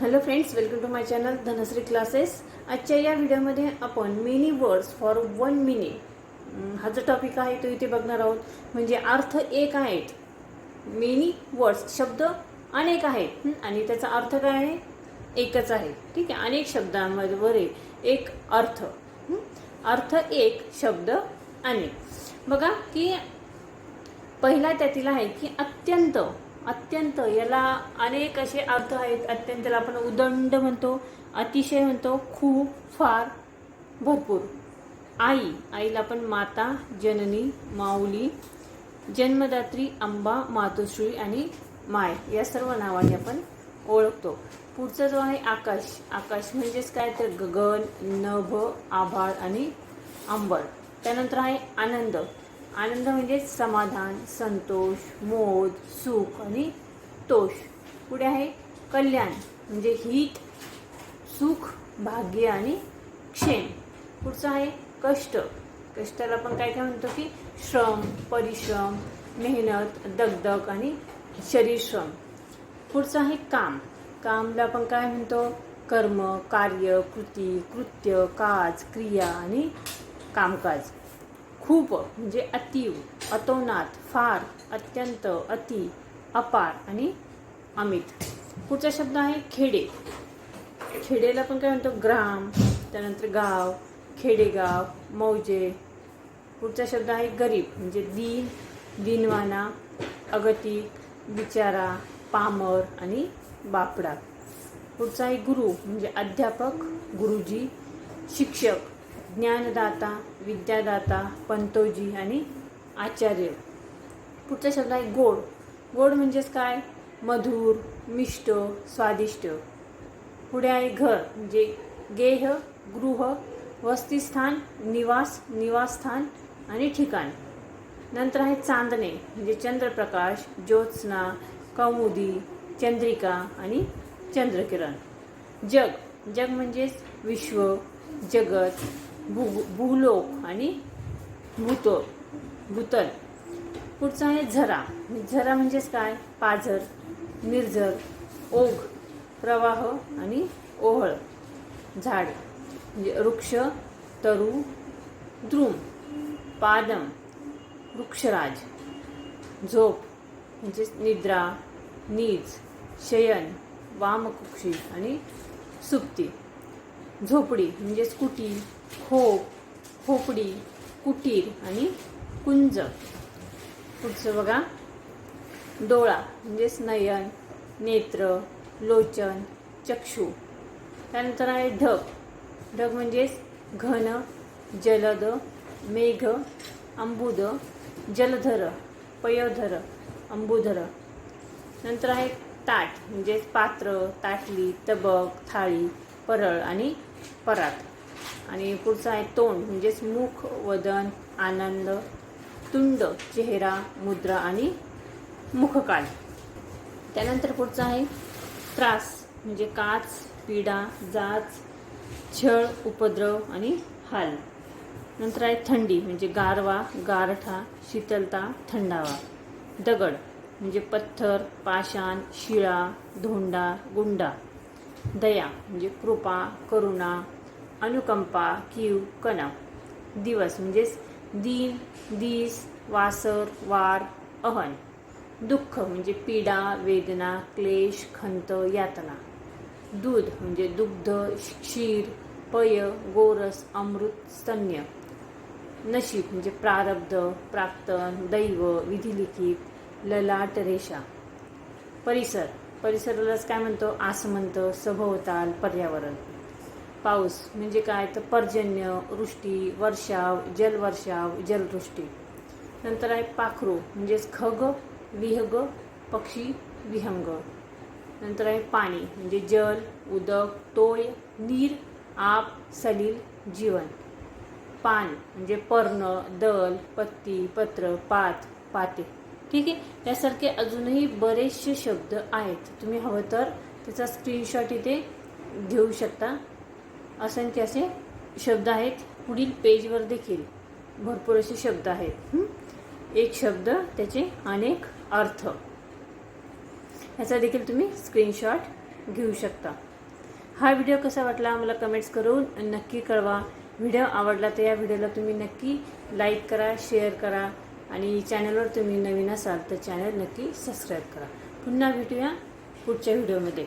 Hello friends welcome to my channel Dhanashree classes आजच्या या व्हिडिओमध्ये आपण mini words for one mini हा जो टॉपिक आहे तो इथे बघणार आहोत. म्हणजे अर्थ एक आहेत. मिनी वर्ड्स शब्द अनेक आहेत. आणि त्याचा अर्थ काय आहे? एकच आहे. ठीक आहे? अनेक शब्दांमध्ये एक अर्थ. अर्थ एक शब्द अनेक. बघा की पहिला त्यातील आहे की अत्यंत. अत्यंत याला अनेक असे अर्थ आहेत. अत्यंतला आपण उदंड म्हणतो अतिशय म्हणतो खूप फार भरपूर. आई आईला आपण माता जननी माऊली जन्मदात्री अंबा मातोश्री आणि माय या सर्व नावाने आपण ओळखतो. पुढचा जो आहे आकाश. आकाश म्हणजेच काय? तर गगन नभ आभाळ आणि अंबर त्यानंतर आहे आनंद. आनंद म्हणजे समाधान संतोष मोद सुख आणि तोष. पुढे आहे कल्याण म्हणजे हित सुख भाग्य आणि क्षेम. पुढचं आहे कष्ट. कष्टाला आपण काय काय म्हणतो की श्रम परिश्रम मेहनत दगदग आणि शरीरश्रम पुढचं आहे काम. कामला आपण काय म्हणतो? कर्म कार्य कृती कृत्य काज क्रिया आणि कामकाज. खूप म्हणजे अतीव अतोनात फार अत्यंत अति अपार आणि अमित. पुढचा शब्द आहे खेडे. खेडेला पण काय म्हणतो? ग्राम त्यानंतर गाव खेडेगाव मौजे. पुढचा शब्द आहे गरीब म्हणजे दीन दिनवाना अगतिक बिचारा पामर आणि बापडा. पुढचा आहे गुरु म्हणजे अध्यापक गुरुजी शिक्षक. ज्ञानदाता विद्यादाता पंतोजी आणि आचार्य. पुढचा शब्द आहे गोड. गोड म्हणजेच काय? मधुर मिष्ट स्वादिष्ट. पुढे आहे घर म्हणजे गेह गृह वस्तीस्थान निवास निवासस्थान आणि ठिकाण. नंतर आहे चांदणे म्हणजे चंद्रप्रकाश ज्योत्स्ना कौमुदी चंद्रिका आणि चंद्रकिरण. जग. जग म्हणजेच विश्व जगत भू भूलोक आणि भूतो भूतल. पुढचा आहे झरा. झरा म्हणजेच काय? पाझर निर्झर ओघ प्रवाह आणि ओहळ झाड म्हणजे वृक्ष तरु द्रुम पादम वृक्षराज झोप म्हणजेच निद्रा नीज शयन वामकुक्षी आणि सुप्ती. झोपडी म्हणजेच कुटी खोप खोपडी कुटीर आणि कुंज. पुढचं बघा. डोळा म्हणजेच नयन नेत्र लोचन चक्षु. त्यानंतर आहे ढग. ढग म्हणजेच घन जलद मेघ अंबुद जलधर पयोधर अंबुधर. नंतर आहे ताट म्हणजेच पात्र ताटली तबक थाळी. परळ आणि परात. आणि पुढचं आहे तोंड म्हणजेच मुख वदन आनंद तुंड चेहरा मुद्रा आणि मुखकाल त्यानंतर पुढचं आहे त्रास म्हणजे काच पीडा जाच छळ उपद्रव आणि हाल. नंतर आहे थंडी म्हणजे गारवा गारठा शीतलता थंडावा. दगड म्हणजे पत्थर पाषाण शिळा धोंडा गुंडा. दया म्हणजे कृपा करुणा अनुकंपा कीव कणा. दिवस म्हणजेच दिन दिस वासर वार अहन. दुःख म्हणजे पीडा वेदना क्लेश खंत यातना. दूध म्हणजे दुग्ध क्षीर पय गोरस अमृत स्तन्य. नशीब म्हणजे प्रारब्ध प्राक्तन दैव विधिलिखित ललाट रेषा. परिसर परिसरालाच काय म्हणतो? आसमंत सभोवताल पर्यावरण. पाऊस म्हणजे काय? तर पर्जन्य वृष्टी वर्षाव जलवर्षाव जलवृष्टी. नंतर आहे पाखरू म्हणजेच खग विहग पक्षी विहंग. नंतर आहे पाणी म्हणजे जल उदक तोय नीर आप सलील जीवन. पान म्हणजे पर्ण दल पत्ती पत्र पात पाते. ठीक आहे? त्यासारखे अजूनही बरेचसे शब्द आहेत. तुम्ही हवं तर त्याचा स्क्रीनशॉट इथे घेऊ शकता. असंख्य असे शब्द आहेत. पुढील पेजवर देखील भरपूर असे शब्द आहेत. एक शब्द त्याचे अनेक अर्थ. ह्याचा देखील तुम्ही स्क्रीनशॉट घेऊ शकता. हा व्हिडिओ कसा वाटला मला कमेंट्स करून नक्की कळवा. व्हिडिओ आवडला तर या व्हिडिओला तुम्ही नक्की लाईक करा शेअर करा. आणि चॅनलवर तुम्ही नवीन असाल तर चॅनल नक्की सबस्क्राईब करा. पुन्हा भेटूया पुढच्या व्हिडिओमध्ये